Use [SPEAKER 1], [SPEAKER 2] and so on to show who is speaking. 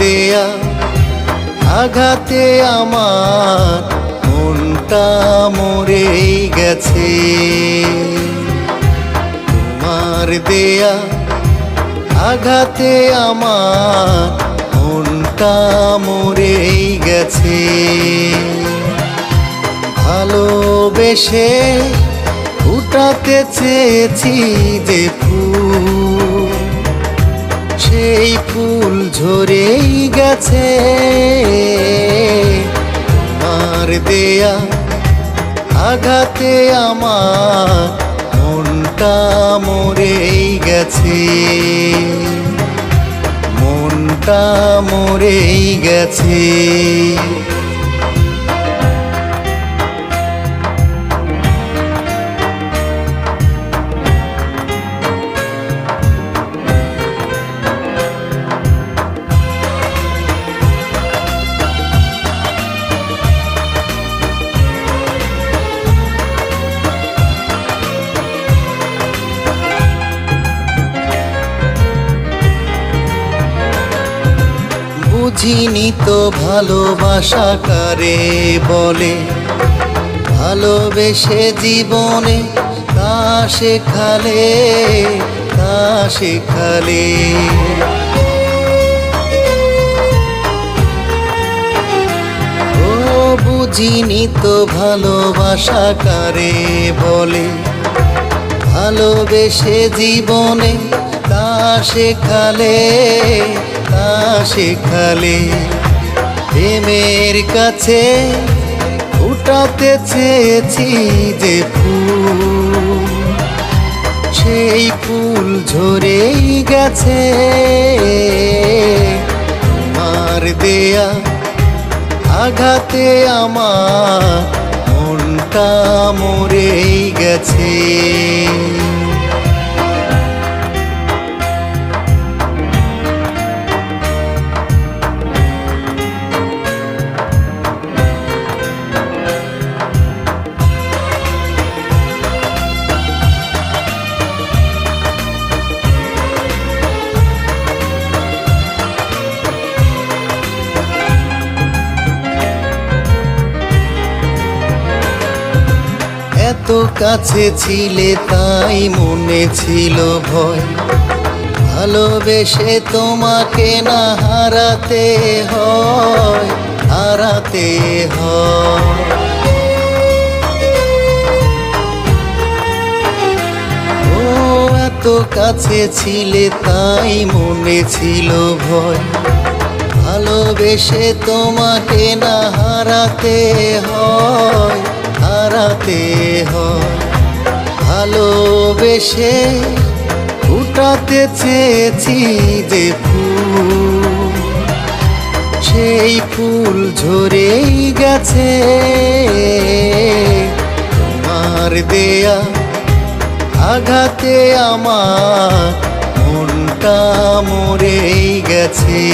[SPEAKER 1] দেয়া আঘাতে আমার মনটা মরে গেছে। তোমার দেয়া আঘাতে আমার মনটা মরে গেছে। ভালোবেসে ফুটাতে চেয়েছি যে ফুল সেই ফুল ঝরেই গেছে। মার দেয়া আঘাতে আমার মনটা মরেই গেছে। মনটা মরেই গেছে। বুঝিনি তো ভালোবাসা কারে বলে? ভালোবেসে জীবনে তা শেখালে তা শেখালে। ও বুঝিনি তো ভালোবাসা কারে বলে? ভালোবেসে জীবনে তা শেখালে শেখালে প্রেমের কাছে ফুটাতে চেয়েছি যে ফুল। সেই ফুল ঝরেই গেছে তোমার দেয়া আঘাতে আমার মনটা মরেই গেছে। এত কাছে ছিলে, তাই মনে ছিল ভয়। ভালোবেসে তোমাকে না হারাতে হয় হারাতে হয়। ও, এত কাছে ছিলে, তাই মনে ছিল ভয়। ভালোবেসে তোমাকে না হারাতে হয়, হারাতে ভালোবেসে ফুটাতে চেয়েছি যে ফুল। সেই ফুল ঝরেই গেছে তোমার দেয়া আঘাতে আমার মনটা মরেই গেছে।